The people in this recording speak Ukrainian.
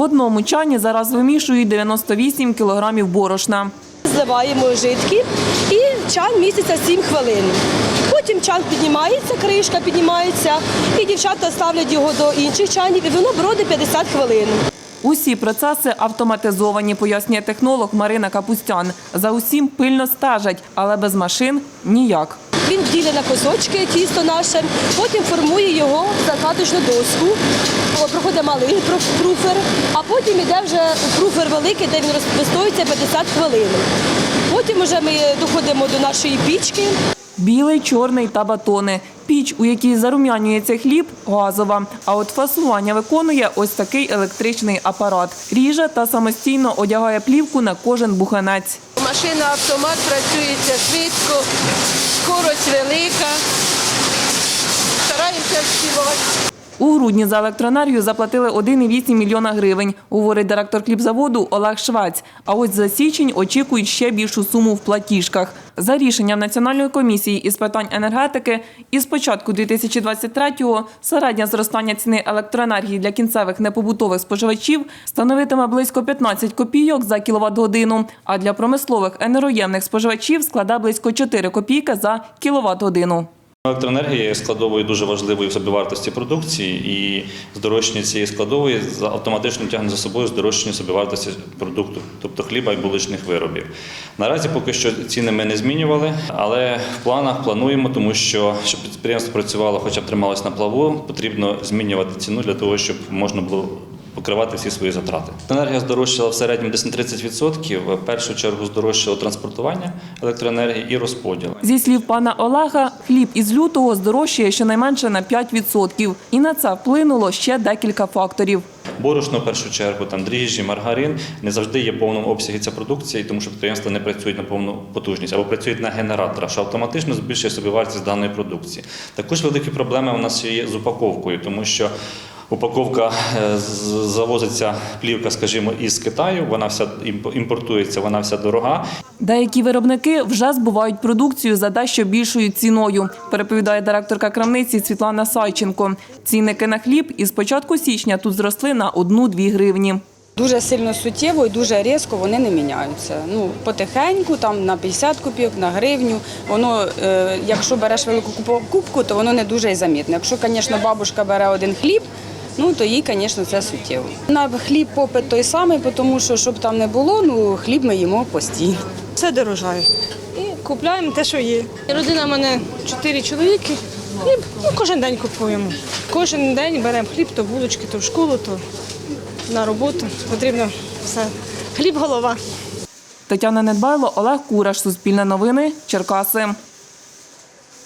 В одному чані зараз вимішують 98 кілограмів борошна. Зливаємо жидкі і чан міститься 7 хвилин. Потім чан піднімається, кришка піднімається, і дівчата ставлять його до інших чанів, і воно бродить 50 хвилин. Усі процеси автоматизовані, пояснює технолог Марина Капустян. За усім пильно стежать, але без машин ніяк. Він ділить на кусочки тісто наше, потім формує його в закаточну доску, проходить малий пруфер, а потім йде вже пруфер великий, де він розстоюється 50 хвилин. Потім вже ми доходимо до нашої пічки. Білий, чорний та батони. Піч, у якій зарум'янюється хліб, газова. А от фасування виконує ось такий електричний апарат. Ріже та самостійно одягає плівку на кожен буханець. Машина автомат працюється швидко, скорость велика. Стараємося співати. У грудні за електроенергію заплатили 1,8 мільйона гривень, говорить директор хлібзаводу Олег Швець. А ось за січень очікують ще більшу суму в платіжках. За рішенням Національної комісії із питань енергетики, із початку 2023-го середнє зростання ціни електроенергії для кінцевих непобутових споживачів становитиме близько 15 копійок за кіловат-годину, а для промислових енергоємних споживачів складе близько 4 копійки за кіловат-годину. Електроенергія є складовою дуже важливою в собівартості продукції, і здорожчання цієї складової автоматично тягне за собою здорожчання собівартості продукту, тобто хліба і булочних виробів. Наразі поки що ціни ми не змінювали, але в планах плануємо, тому що щоб підприємство працювало, хоча б трималось на плаву, потрібно змінювати ціну для того, щоб можна було. Покривати всі свої затрати. Енергія здорожчала в середньому десь на 30%. В першу чергу здорожчало транспортування електроенергії і розподіл. Зі слів пана Олега, хліб із лютого здорожчає щонайменше на 5%. І на це вплинуло ще декілька факторів. Борошно в першу чергу, там дріжджі, маргарин не завжди є в повному обсязі ця продукція, тому що підприємства не працюють на повну потужність або працюють на генераторах, що автоматично збільшує собівартість даної продукції. Також великі проблеми у нас є з упаковкою, тому що упаковка е, з- завозиться плівка, скажімо, із Китаю. Вона вся імп- імпортується, вона вся дорога. Деякі виробники вже збувають продукцію за дещо більшою ціною, переповідає директорка крамниці Світлана Сайченко. Цінники на хліб із початку січня тут зросли на 1-2 гривні. Дуже сильно суттєво і дуже різко вони не міняються. Ну, потихеньку, там на 50 копійок, на гривню. Воно, е, якщо береш велику кубку, то воно не дуже й замітно. Якщо, звісно, бабушка бере один хліб, ну то їй, звісно, це суттєво. На хліб попит той самий, тому що щоб там не було, ну хліб ми їмо постійно. все дорожає. І купляємо те, що є. Родина в мене чотири чоловіки. Хліб ну, кожен день купуємо. Кожен день беремо хліб, то булочки, то в школу, то на роботу. Потрібно все. Хліб голова. Тетяна Недбайло, Олег Кураш, Суспільне новини, Черкаси.